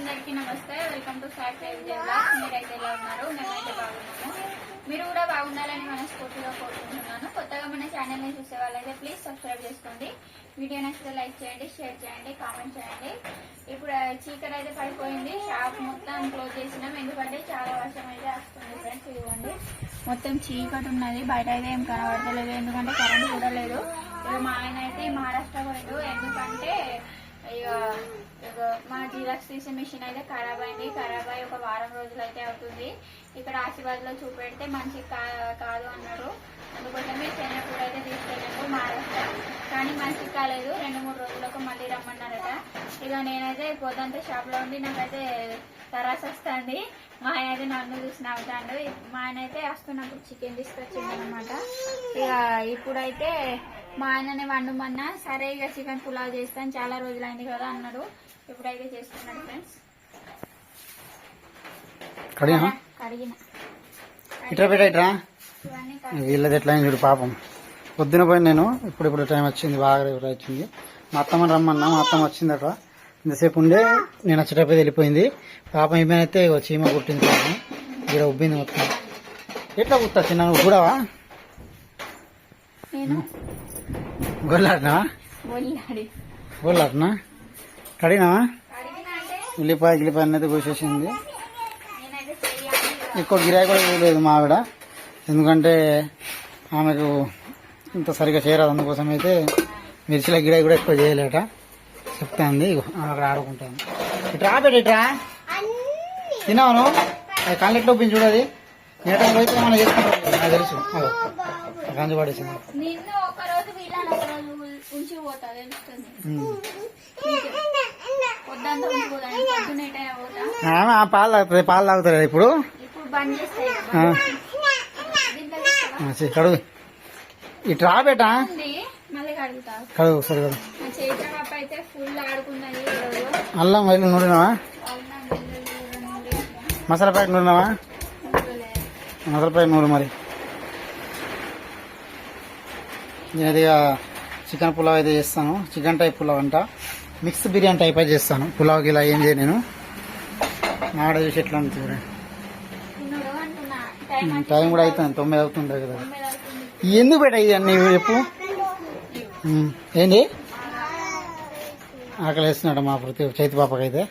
అందరికీ నమస్తే. Welcome to Sai five మీరైతే ఎలా ఉన్నారు? మేమైతే బాగున్నాము. మీరు కూడా బాగుండాలని మనస్ఫూర్తిగా కోరుకుంటున్నాను. కొత్తగా మన ఛానల్ని చూసే వాళ్ళైతే ప్లీజ్ సబ్స్క్రైబ్ చేసుకోండి. వీడియో నచ్చితే లైక్ చేయండి షేర్ చేయండి కామెంట్ చేయండి. ఇప్పుడు చీకటి అయితే పడిపోయింది. షాప్ మొత్తం క్లోజ్ చేసినాం. ఎందుకంటే చాలా వర్షం అయితే వస్తుంది ఫ్రెండ్స్ ఇదిగోండి. మొత్తం చీకటి ఉన్నది. బయట అయితే ఏం కనబడతలేదు. ఎందుకంటే కరెంట్ కూడా లేదు. ఇక మా ఆయన అయితే మహారాష్ట్ర పోయాడు. ఎందుకంటే ఇక మా జిరాక్స్ తీసే మిషన్ అయితే ఖరాబ్ అయింది. ఖరాబ్ అయ్యి ఒక వారం రోజులు అయితే అవుతుంది. ఇక్కడ ఆశీర్వాద్లో చూపెడితే మంచి కాదు అన్నారు. అందుకోసమే చెన్నప్పుడు అయితే తీసుకెళ్ళాము మహారాష్ట్ర కానీ మంచి కాలేదు. రెండు మూడు రోజులకు మళ్ళీ రమ్మన్నారట. ఇక నేనైతే పోదంతా షాప్లో ఉండి నాకైతే తరాస్ వస్తుంది. మా ఆయన అయితే నన్ను చూసి నవ్వుతాడు. మా ఆయన అయితే వస్తున్నప్పుడు చికెన్ తీసుకొచ్చింది అనమాట ఇక ఇప్పుడైతే మా ఆయననే వండమన్నా. సరే ఇక చికెన్ పులావ్ చేస్తాను. చాలా రోజులైంది కదా అన్నాడు. ఇప్పుడైతే చేస్తున్నాడు ఫ్రెండ్స్ కడిగా కడిగిన. ఇట్రా పెట్ట ఇట్రా? ఇవన్నీ కడిగి- వీళ్ళది ఎట్లా అయింది చూడు పాపం. పొద్దున పోయి నేను ఇప్పుడు ఇప్పుడు టైం వచ్చింది బాగా రేపు వచ్చింది. మా అత్తమ్మ రమ్మన్నా మా అత్తమ్మ వచ్చిందట ఇంతసేపు ఉండే నేను వచ్చేటప్పుడు వెళ్ళిపోయింది. పాపం ఏమైతే ఇగో చీమ కుట్టింది పాపం. ఇక్కడ ఉబ్బింది మొత్తం. ఎట్లా కుత్తా చిన్న నువ్వు కూడావా గొల్లాటనా కడిగినావా కడిగిన? ఉల్లిపాయ గిల్లిపాయ అనేది కోసేసింది. ఎక్కువ గిరాకీ కూడా వేయలేదు మా ఆవిడ. ఎందుకంటే ఆమెకు ఇంత సరిగా చేయరాదు. అందుకోసం అయితే మిర్చిల గిరాకీ కూడా ఎక్కువ చేయలేట. చెప్తాంది. అక్కడ ఆడుకుంటాను ఇట్రా ఆపేట ఇట్రా అది కాళ్ళెట్లో ఒప్పించి చూడది నేట పోయితే మనం చేసుకుంటాం నాకు తెలుసు. గంజు పడేసింది. ఉంచి పాలు పాలు తాగుతుంది కదా ఇప్పుడు కడుగు. ఇట్రా బేటా. ఉంది. మళ్ళీ కడుగుతా. కడుగు ఒకసారి కడుగు. అల్లం బిల్లలు నూరేసిన. మసాలా ప్యాకెట్ నూరలే. మసాలా ప్యాకెట్ నూరు మరి. నేను ఇక చికెన్ పులావ్ అయితే చేస్తాను. చికెన్ టైప్ పులావ్ అంట. మిక్స్ బిర్యానీ టైప్ అయితే చేస్తాను. పులావ్కి ఇలా ఏం చేయను నేను. మాడ చూసి ఎట్లా ఉంటుంది టైం కూడా అవుతుంది తొమ్మిది అవుతుంది కదా. ఎందుకు పెట్ట ఇది అన్ని చెప్పు. ఏంటి ఆకలి వేస్తున్నాడు మా ప్రతి చైతి పాపకైతే.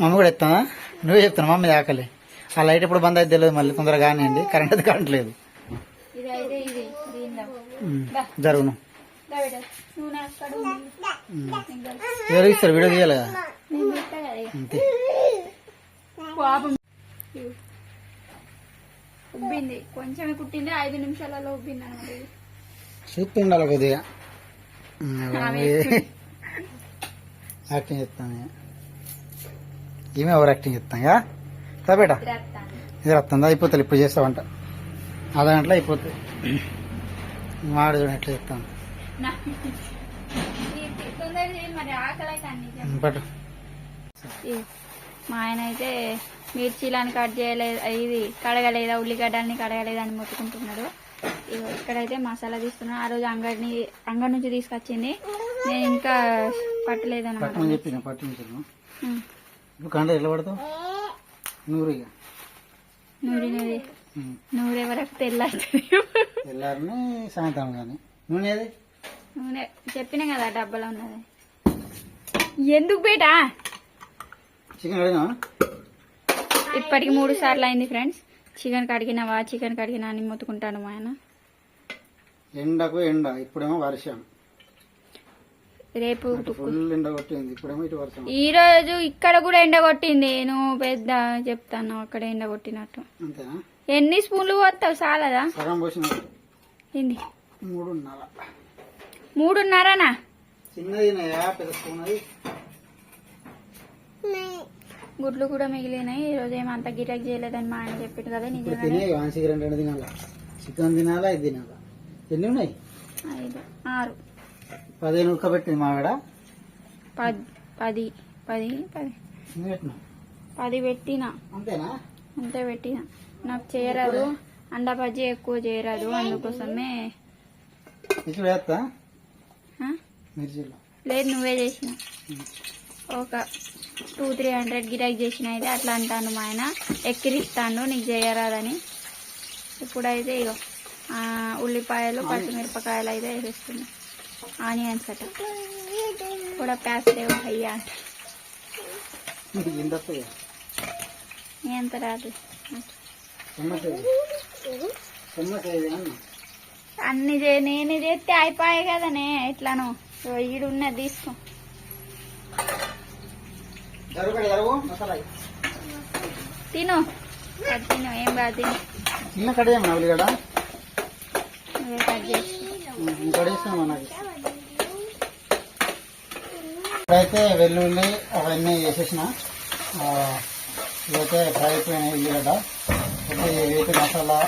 మమ్మీ కూడా ఎత్తానా నువ్వే చెప్తాను? మమ్మీ ఆకలి. ఆ లైట్ ఎప్పుడు బంద్ అయితే తెలియదు మళ్ళీ తొందరగా కానివ్వండి కరెంట్ అయితే కరెంట్ లేదు. జరుగును. ఎవరు ఇస్తారు వీడియో తీయాలి కదా. అంతే పాపం. ఉబ్బింది కొంచెమే కుట్టింది ఐదు నిమిషాలలో ఉబ్బింది అనమాట. చూస్తూ ఉండాలి కొద్దిగా యాక్టింగ్ చెప్తాను ఈమె ఎవరు యాక్టింగ్ చెప్తాగా బేట తిరగతాను. ఇది వస్తుందా అయిపోతుంది ఇప్పుడు చేస్తావంట అర్ధ గంటలో అయిపోతుంది మాడ చూడండి ఎట్లా చెప్తాను మా ఆయన అయితే మిర్చీలని కట్ చేయలేదు ఇది కడగలేదా ఉల్లిగడ్డల్ని కడగలేదా అని మొత్తుకుంటున్నాడు. ఇక్కడైతే మసాలా తీసుకున్నాను ఆ రోజు అంగడిని అంగడి నుంచి తీసుకొచ్చింది. నేను ఇంకా పట్టలేదు నూరు. నూనె వరకు తెల్లారిని సాయంత్రం కానీ నూనె నూనె చెప్పినా కదా డబ్బాలో ఉన్నది. ఎందుకు బేటా? చికెన్ ఇప్పటికి మూడు సార్లు అయింది ఫ్రెండ్స్. చికెన్ కడిగినావా చికెన్ కడిగినా అని మొత్తుకుంటాడు మా ఆయన. ఎండకు ఎండ ఇప్పుడేమో వర్షం. రేపు ఈ రోజు ఇక్కడ కూడా ఎండ కొట్టింది. నువ్వు పెద్ద చెప్తాను అక్కడ ఎండ కొట్టినట్టు. ఎన్ని స్పూన్లు పోతావు చాలదా ఏంది? మూడున్నర. మూడున్నరనా? గుడ్లు కూడా మిగిలినాయి. ఈ రోజు ఏమో అంత గిరాక్ చేయలేదని మా ఆయన చెప్పిండు కదా చికెన్ తినాలా ఇది తినాలా? ఎన్ని ఉన్నాయి? ఐదు ఆరు. పదిహేను ఉడకబెట్టింది మావిడ పది పది పది పది. పెట్టినా? అంతేనా? అంతే పెట్టిన. నాకు చేయరాదు. అండా బజ్జీ ఎక్కువ చేయరాదు. అందుకోసమే? మిర్చిలో లేదు నువ్వే చేసిన. ఒక టూ త్రీ హండ్రెడ్ గిరాక్ చేసిన అయితే అట్లా అంటాను మా ఆయన. ఎక్కిరిస్తాను నీకు చేయరాదని. ఇప్పుడైతే ఇగో ఉల్లిపాయలు పచ్చిమిరపకాయలు అయితే వేసేస్తున్నాయి ఆనియన్స్ అట. కూడా ప్యాస్ లేవు అయ్యా అంట. ఎంత రాదు? అన్ని నేను చేస్తే అయిపోయాయి కదనే ఎట్లానో ఇగో ఈడున్నది తీసుకో. జరుగు జరుగు. మసాలా వేయి. తిను. తిను ఏం కాదు తిను. చిన్న ఇంకడేస్తాం మనకి ఇప్పుడైతే వెల్లుల్లి అవన్నీ వేసేసిన. ఆ, ఇవైతే ఫ్రై అయిపోయినాయి ఉల్లిగడ్డ. అయితే మసాలా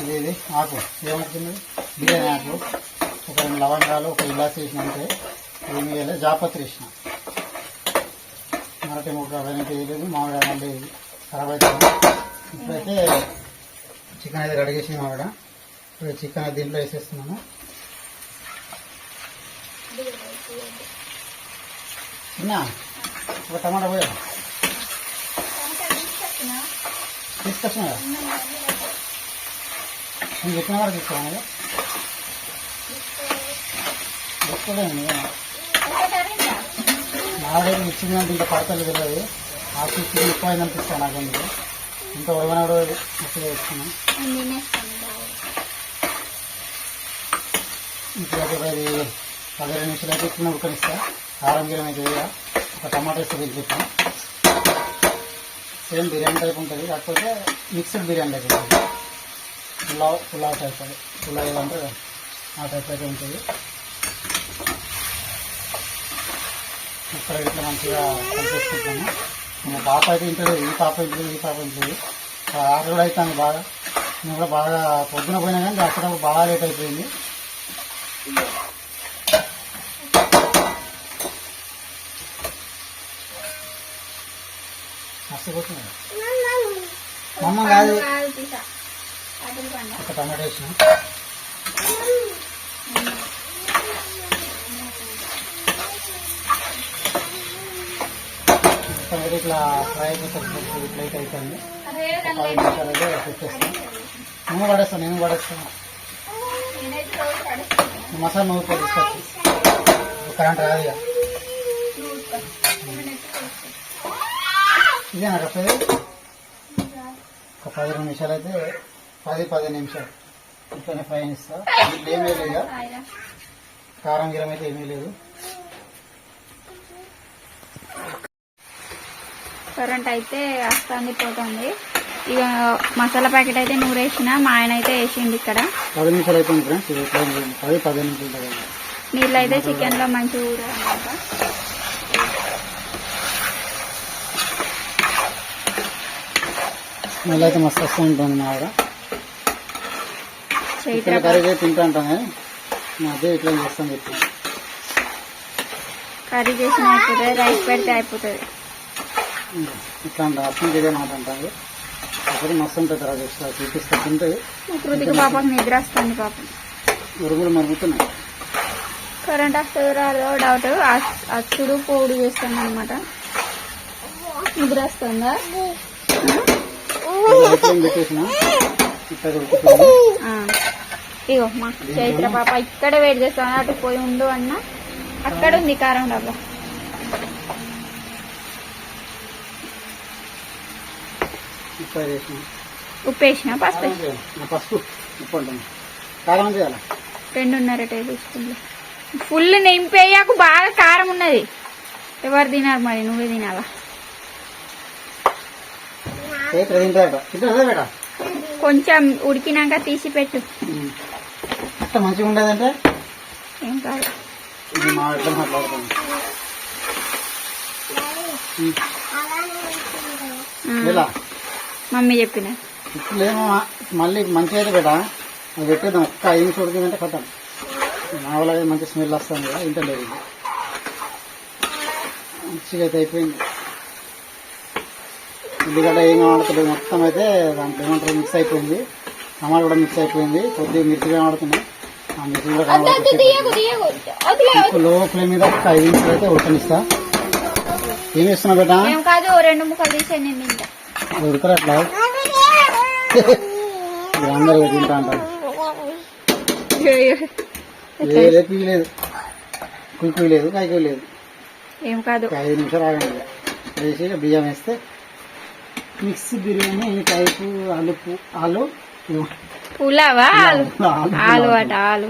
ఇది ఇది ఆకు. ఏమవుతుంది? బిర్యానీ ఆకు. ఒక రెండు లవంగాలు ఒక ఇలాచి వేసినంటే ఏమి వేయలేదు జాపత్రి వేసిన. మరటి ముక్క అవన్నీ వేయలేదు మామిడి మళ్ళీ ఖరాబ్ అవుతుంది. ఇప్పుడైతే చికెన్ అయితే కడిగేసిన మామిడ ఇప్పుడు చికెన్ దీంట్లో వేసేస్తున్నాను. చిన్న ఒక టమాటా పోయా? తీసుకొచ్చిన. కదా నేను చెప్పిన కూడా తీసుకోవాలి. కదా మామిడి ఇచ్చిందంటే ఇంకా పడతలు తెలియదు. ఆ చూసి ఎక్కువ అనిపిస్తాను నాకు అందుకు ఇంత ఉడవనాడు అప్పుడు వేసుకున్నాను ఇప్పుడు ఒక పది పదిహేను నిమిషాలు అయితే చిన్న ఉడకనిస్తా కారం గిరం అయితే వేయ. ఒక టమాటా వేస్తే వెళ్ళిపోతాం సేమ్ బిర్యానీ టైప్ ఉంటుంది. కాకపోతే మిక్స్డ్ బిర్యానీ టైప్ ఉంటుంది. పులావ్ పులావ్ టైప్ అది. పులావ్ ఏదంటే ఆ టైప్ అయితే ఉంటుంది. ఇక్కడ ఇట్లా మంచిగా కలిపేసుకుంటాము మా పాప అయితే ఇంట్లో ఈ పాప ఇంట్లో ఈ పాప ఇంట్లో ఆరు కూడా అవుతుంది బాగా. నేను కూడా బాగా పొద్దున పోయినా కానీ అక్కడ బాగా లేట్ అయిపోయింది. మర్చిపోతున్నాను అమ్మ కాదు. ఒక టమాటా వేసిన. మొత్తం ఇట్లా ఫ్రై అయిపోతుంది ఇట్లా అయితే అవుతుంది ఒక పడేస్తాను నేను పడేస్తాను మసాలా నువ్వు తీసుకొచ్చి. కరెంట్ రాదు ఇక. ఇదేనా నాకు చెప్పేది ఒక పది రెండు నిమిషాలు అయితే పది పది నిమిషాలు. ఇట్లనే ఇట్లా ఏమీ లేదు కారం గిరం అయితే ఏమీ లేదు. కరెంట్ అయితే వస్తుంది పోతుంది. ఇక మసాలా ప్యాకెట్ అయితే నూరేసిన మా ఆయన అయితే వేసిండు ఇక్కడ. పది నిమిషాలు అయిపోయింది ఫ్రెండ్స్. పది పది నిమిషాలు నీళ్ళు అయితే చికెన్లో మంచి మళ్ళీ అయితే మస్తు వస్తూ ఉంటుంది మా చైత్ర కర్రీ తింటా మా అదే ఇట్లా చేస్తాం చెప్పి. కర్రీ చేసిన అయిపోతుంది రైస్ పెడితే అయిపోతుంది. ఇట్లా అంట అర్థం ఇదే మాట అంటారు అప్పుడు మస్తు ఉంటుంది తర్వాత చూస్తా చూపిస్తా తింటే. మా కృతిక పాపకు నిద్ర వస్తుంది పాపం. ఉరుగులు మరుగుతున్నాయి కరెంట్ వస్తుందో రాదో డౌట్ అచ్చుడు పోడు చేస్తాను అనమాట నిద్ర వస్తుందా? పెట్టేసిన? ఇక్కడ ఉడుకుతుంది. ఇగో మా చైత్ర పాప ఇక్కడే వెయిట్ చేస్తాను అటు పోయి ఉండు అన్న. అక్కడ ఉంది కారం డబ్బా. ఉప్పు వేసిన పసుపు. కారం రెండున్నర టేబుల్ స్పూన్లు. ఫుల్ నింపేయకు బాగా కారం ఉన్నది. ఎవరు తినారు మరి? నువ్వే తినాలా? కొంచెం ఉడికినాక తీసి పెట్టు. అట్లా మంచిగా ఉండేదంటే? ఏం కాదు. ఇది మా ఆ, ఇలా మమ్మీ చెప్పిన. ఇప్పుడేమో మళ్ళీ మంచిగా అయితే బేట అది పెట్టేద్దాం ఒక్క ఐదు నిమిషం ఉడికిందంటే కట్టాం. మా వాళ్ళ మంచి స్మెల్ వస్తుంది కదా ఇంత లేదు. మంచిగా అయితే అయిపోయింది. ఉల్లిగడ్డ ఏం కనబడతలేదు మొత్తం అయితే దాంట్లో ఏమంటారు మిక్స్ అయిపోయింది. టమాటా కూడా మిక్స్ అయిపోయింది. కొద్దిగా మిర్చి కనబడుతున్నాయి ఆ మిర్చి కూడా కనబడుతుంది లో ఫ్లేమ్ మీద ఒక ఐదు నిమిషాలు అయితే ఉడకనిస్తా. ఏం చేస్తున్నావు బేటా? ఉడకరు అట్లా? అందరూ తింటా అంటారు. లేదు. కుయ్యి లేదు కుయ్యి కుయ్యి లేదు. ఏం కాదు. ఐదు నిమిషాలు ఆగండి. వేసి బియ్యం వేస్తే మిక్స్ బిర్యానీ టైపు అలుపు ఆలు పులావా? ఆలు. ఆలు ఆలు అట ఆలు.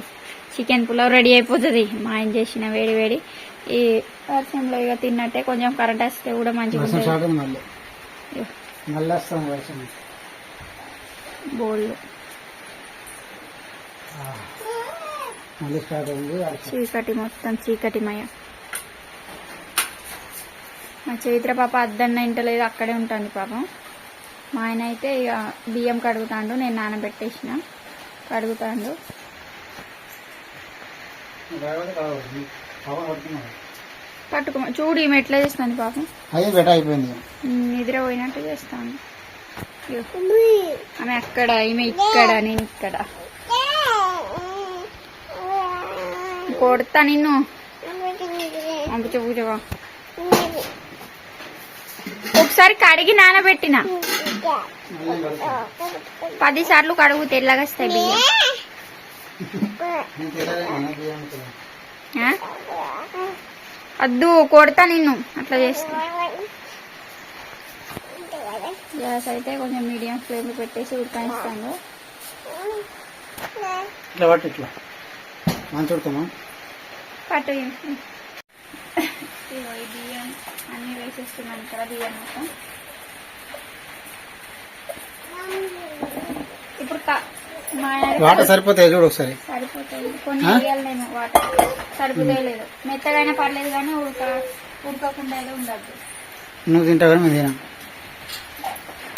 చికెన్ పులావ్ రెడీ అయిపోతుంది. మా ఆయన చేసిన వేడి వేడి. ఈ వర్షంలో ఇక తిన్నట్టే కొంచెం కరెంట్ వస్తే కూడా మంచిగా బోళ్ళు. చీకటి మొత్తం చీకటిమయ మా చైత్ర పాప అద్దన్న ఇంటలేదు అక్కడే ఉంటుంది పాపం. మా ఆయన అయితే ఇక బియ్యం కడుగుతాండు నేను నానబెట్టేసిన. కడుగుతాండు. పట్టుకో చూడు ఈమె ఎట్లా చేస్తుంది పాపం. అయిపోయింది నిద్ర పోయినట్టు చేస్తాను. ఆమె అక్కడ ఈమె ఇక్కడ నేను ఇక్కడ. కొడతా నిన్ను. పంపించ పూజవా ఒకసారి కడిగి నానబెట్టిన. పది సార్లు కడుగు తెల్లగా వస్తాయి బియ్యం? వద్దు కొడతా నిన్ను. అట్లా చేస్తా. గ్యాస్ అయితే కొంచెం మీడియం ఫ్లేమ్ పెట్టేసి ఉడకాయిస్తాను ఇట్లా పట్టు ఇగో ఈ బియ్యం అన్ని వేసేస్తున్నాను ఇక్కడ బియ్యం మొత్తం. ఇప్పుడు వాటర్ సరిపోతాయి చూడు ఒకసారి. సరిపోతాయి. కొన్ని? వేయాలి నేను వాటర్. సరిపోతాయి లేదు. మెత్తగైనా పర్లేదు కానీ ఉడక ఉడకకుండా అయితే ఉండద్దు. నువ్వు తింటావు కానీ మేము తినాం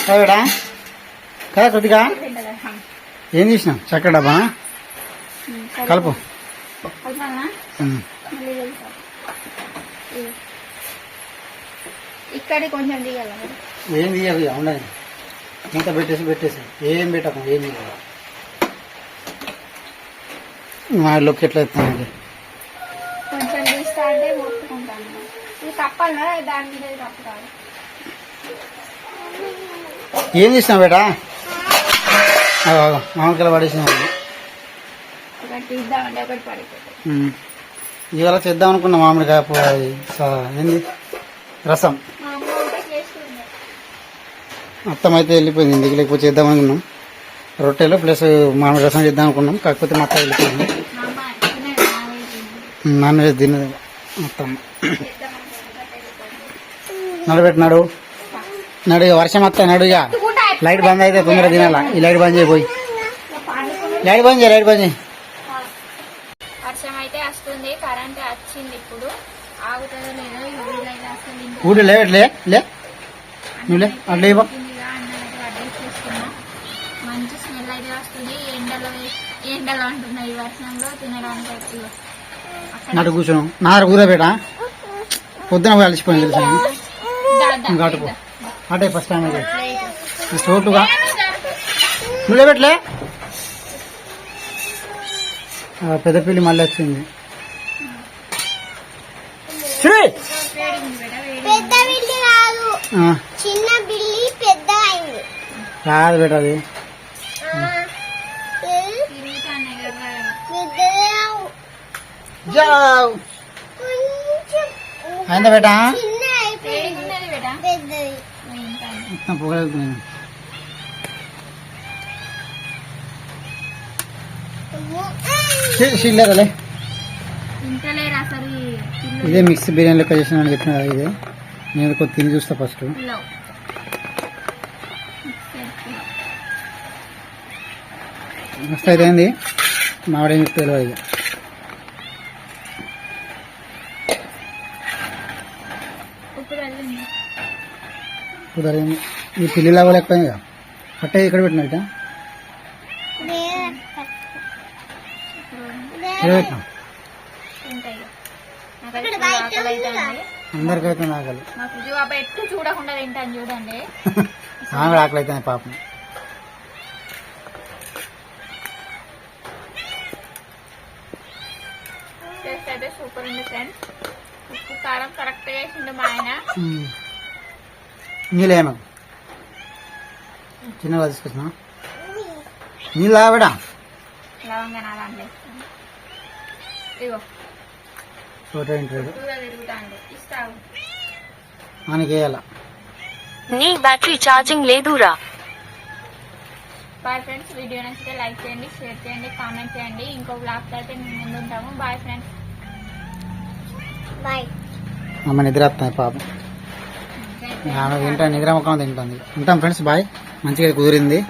కదా కదా కొద్దిగా ఏం చేసినాం చక్కెర డబ్బా? కలుపు. కలపాలా ఉమ్. మళ్ళీ కలుపుతా. ఇది. ఇక్కడ కొంచెం దిగాల. ఏం ఇక ఉండదు. మూత పెట్టేసి పెట్టేసి. ఏం పెట్టకు ఏం తీయదు మా లోకి ఎట్లా ఎత్తాను కొంచెం తీస్తా అంటే మొక్కుకుంటాను ఇది కప్పాలా దాని మీద ఏం చేసినావు బేటా? మామిడికాయలు పడేసిన ఒకటి తీద్దామంటే ఒకటి పడిపోతుంది ఇవాళ చేద్దాం అనుకున్న మామిడికాయ ఏంది? రసం మా అమ్మ ఉంటే చేస్తుంది మొత్తం అయితే వెళ్ళిపోయింది. ఇంటికి లేకపోతే చేద్దాం అనుకున్నాం రొట్టెలు ప్లస్ మామిడి రసం చేద్దాం అనుకున్నాం. కాకపోతే మొత్తం వెళ్ళిపోయింది. తినదు. నాన్ వెజ్ తిన్నది మొత్తం. నడబెట్టినాడు. నడు వర్షం వస్తా నడు ఇక ఎత్తుకుంటా, లైట్ బంద్ అయితే తొందరగా తినాలా. ఈ లైట్ బంద్ చేయబోయి లైట్ బంద్ చేయి లైట్ బంద్ చేయి. వర్షం అయితే వస్తుంది. కరెంట్ వచ్చింది ఇప్పుడు. ఆగుతుందో లేదో ఊడి లేవట్లే లే నువ్వు లే అట్లా ఇవ్వ ఉడికిందిగా అన్నం అయితే వడ్డేసేస్తున్నా అయితే వస్తుంది ఈ ఎండలో ఎండలో అంటున్నాయి వర్షంలో తినడానికి అయితే ఇగో. అక్కడ నడు కూర్చోను నార కూరబేట పొద్దున పోయి అలసిపోయింది తెలుసా? ఇంకా. అటే ఫస్ట్ టైం అయితే. చోటుగా నేను దా. నువ్వు లేవట్లే ఆ, పెద్ద పిల్లి మళ్ళీ వచ్చింది. శ్రీ! కాదు బేట అది తిరుగుతానే కదా. జావ్. అయిందా బేట? పొగలుగుతున్నాను చిల్లరలే ఇదే మిక్స్ బిర్యానీ లెక్క చేసిన అని చెప్పిన కదా ఇదే. నేను కొద్ది తిని చూస్తా ఫస్ట్. మస్తు అయితే మామిడి తెలియదు ఇక ఉప్పు చల్లింది. కుదరదు ఈ పిల్లిలా కూడా ఎక్కువ ఇక కట్టే ఇక్కడ పెట్టినట్ట ఇక్కడ పెట్టినా ఉంటాయి ఇక. నాకైతే ఫుల్ ఆకలి అవుతుంది. అందరికైతే ఆకలి మా ఫ్రిడ్జ్ బాబా ఎట్టు చూడకుండా తింటాను చూడండి ఆమె కూడా ఆకలి అవుతుంది పాపం టేస్ట్ అయితే సూపర్ ఉంది ఫ్రెండ్స్ ఉప్పు కారం కరెక్ట్ వేసిండు మా ఆయన ఉమ్. నీళ్ళేమో. చిన్నగా తీసుకొచ్చిన? నీళ్ళు ఆవిడ ఫోటో ఇస్తావు. మనకి వేయాల నీ బ్యాటరీ ఛార్జింగ్ లేదురా. బాయ్ ఫ్రెండ్స్ వీడియో నచ్చితే లైక్ చేయండి షేర్ చేయండి కామెంట్ చేయండి. ఇంకో బ్లాగ్ అయితే మేము ముందు ఉంటాము బాయ్ ఫ్రెండ్స్. బాయ్. అమ్మ నిద్ర వస్తాయి పాపం. ఆమె తింటా నిద్ర తింటుంది. ఉంటాం ఫ్రెండ్స్. బాయ్. మంచిగా కుదిరింది.